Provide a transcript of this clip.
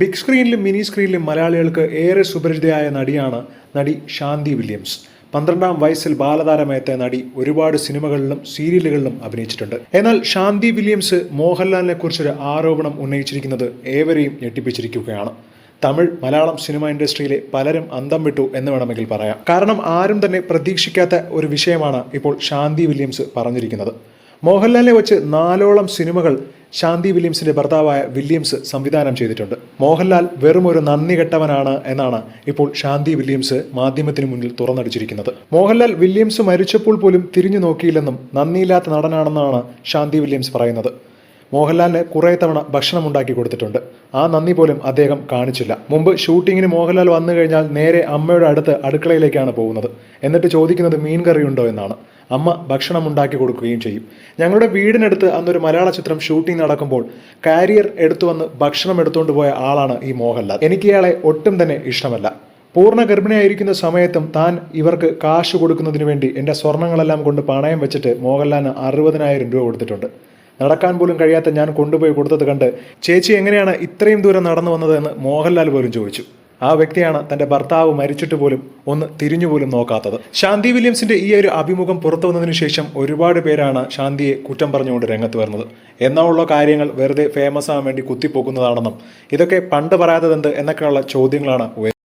Big സ്ക്രീനിലും mini സ്ക്രീനിലും മലയാളികൾക്ക് ഏറെ സുപരിചിതയായ നടിയാണ് നടി ശാന്തി വില്യംസ്. പന്ത്രണ്ടാം വയസ്സിൽ ബാലതാരമയത്തെ നടി ഒരുപാട് സിനിമകളിലും സീരിയലുകളിലും അഭിനയിച്ചിട്ടുണ്ട്. എന്നാൽ ശാന്തി വില്യംസ് മോഹൻലാലിനെ കുറിച്ചൊരു ആരോപണം ഉന്നയിച്ചിരിക്കുന്നത് ഏവരെയും ഞെട്ടിപ്പിച്ചിരിക്കുകയാണ്. തമിഴ് മലയാളം സിനിമ ഇൻഡസ്ട്രിയിലെ പലരും അന്തം വിട്ടു എന്ന് വേണമെങ്കിൽ പറയാം. കാരണം ആരും തന്നെ പ്രതീക്ഷിക്കാത്ത ഒരു വിഷയമാണ് ഇപ്പോൾ ശാന്തി വില്യംസ് പറഞ്ഞിരിക്കുന്നത്. മോഹൻലാലിനെ വെച്ച് നാലോളം സിനിമകൾ ശാന്തി വില്യംസിന്റെ ഭർത്താവായ വില്യംസ് സംവിധാനം ചെയ്തിട്ടുണ്ട്. മോഹൻലാൽ വെറും ഒരു നന്ദി കെട്ടവനാണ് എന്നാണ് ഇപ്പോൾ ശാന്തി വില്യംസ് മാധ്യമത്തിന് മുന്നിൽ തുറന്നടിച്ചിരിക്കുന്നത്. മോഹൻലാൽ വില്യംസ് മരിച്ചപ്പോൾ പോലും തിരിഞ്ഞു നോക്കിയില്ലെന്നും നന്ദിയില്ലാത്ത നടനാണെന്നാണ് ശാന്തി വില്യംസ് പറയുന്നത്. മോഹൻലാലിന് കുറേ തവണ ഭക്ഷണം ഉണ്ടാക്കി കൊടുത്തിട്ടുണ്ട്. ആ നന്ദി പോലും അദ്ദേഹം കാണിച്ചില്ല. മുമ്പ് ഷൂട്ടിങ്ങിന് മോഹൻലാൽ വന്നു കഴിഞ്ഞാൽ നേരെ അമ്മയുടെ അടുത്ത് അടുക്കളയിലേക്കാണ് പോകുന്നത്. എന്നിട്ട് ചോദിക്കുന്നത് മീൻ ഉണ്ടോ എന്നാണ്. അമ്മ ഭക്ഷണം ഉണ്ടാക്കി കൊടുക്കുകയും ചെയ്യും. ഞങ്ങളുടെ വീടിനടുത്ത് അന്നൊരു മലയാള ചിത്രം ഷൂട്ടിംഗ് നടക്കുമ്പോൾ കാരിയർ എടുത്തു വന്ന് ഭക്ഷണം എടുത്തുകൊണ്ട് പോയ ആളാണ് ഈ മോഹൻലാൽ. എനിക്ക് ഇയാളെ ഒട്ടും തന്നെ ഇഷ്ടമല്ല. പൂർണ ഗർഭിണിയായിരിക്കുന്ന സമയത്തും താൻ ഇവർക്ക് കാശ് കൊടുക്കുന്നതിന് വേണ്ടി എന്റെ സ്വർണങ്ങളെല്ലാം കൊണ്ട് പണയം വെച്ചിട്ട് മോഹൻലാലിന് അറുപതിനായിരം രൂപ കൊടുത്തിട്ടുണ്ട്. നടക്കാൻ പോലും കഴിയാത്ത ഞാൻ കൊണ്ടുപോയി കൊടുത്തത് കണ്ട് ചേച്ചി എങ്ങനെയാണ് ഇത്രയും ദൂരം നടന്നു വന്നതെന്ന് മോഹൻലാൽ പോലും ചോദിച്ചു. ആ വ്യക്തിയാണ് തന്റെ ഭർത്താവ് മരിച്ചിട്ട് പോലും ഒന്ന് തിരിഞ്ഞുപോലും നോക്കാത്തത്. ശാന്തി വില്യംസിന്റെ ഈ ഒരു അഭിമുഖം പുറത്തു വന്നതിന് ശേഷം ഒരുപാട് പേരാണ് ശാന്തിയെ കുറ്റം പറഞ്ഞുകൊണ്ട് രംഗത്ത് വരുന്നത്. എന്നാ ഉള്ള കാര്യങ്ങൾ വെറുതെ ഫേമസ് ആവാൻ വേണ്ടി കുത്തിപ്പോക്കുന്നതാണെന്നും ഇതൊക്കെ പണ്ട് പറയാത്തതെന്ത് എന്നൊക്കെയുള്ള ചോദ്യങ്ങളാണ്